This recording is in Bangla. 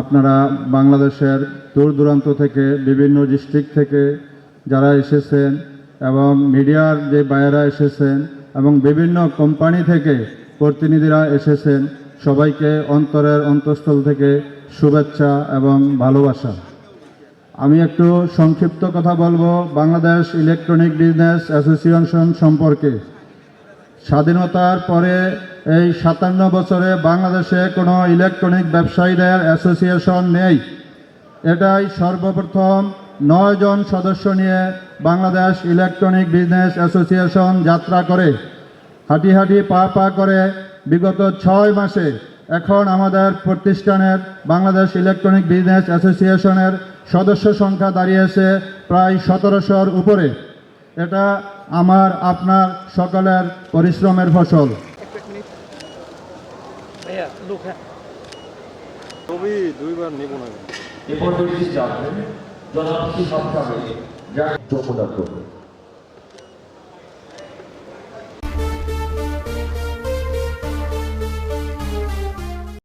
আপনারা বাংলাদেশের দূর দূরান্ত থেকে, বিভিন্ন ডিস্ট্রিক্ট থেকে যারা এসেছেন এবং মিডিয়ার যে বাইরা এসেছেন এবং বিভিন্ন কোম্পানি থেকে প্রতিনিধিরা এসেছেন, সবাইকে অন্তরের অন্তঃস্থল থেকে শুভেচ্ছা এবং ভালোবাসা। আমি একটু সংক্ষিপ্ত কথা বলব, বাংলাদেশ ইলেকট্রনিক বিজনেস অ্যাসোসিয়েশন সম্পর্কে। স্বাধীনতার পরে এই সাতান্ন বছরে বাংলাদেশে কোনো ইলেকট্রনিক ব্যবসায়ীদের অ্যাসোসিয়েশন নেই। এটাই সর্বপ্রথম নয় জন সদস্য নিয়ে বাংলাদেশ ইলেকট্রনিক বিজনেস অ্যাসোসিয়েশন যাত্রা করে। হাঁটি হাঁটি পা পা করে বিগত ছয় মাসে এখন আমাদের প্রতিষ্ঠানের বাংলাদেশ ইলেকট্রনিক বিজনেস অ্যাসোসিয়েশনের সদস্য সংখ্যা দাঁড়িয়েছে প্রায় সতেরোশোর উপরে। এটা আমার আপনার সকলের পরিশ্রমের ফসল। দুইবার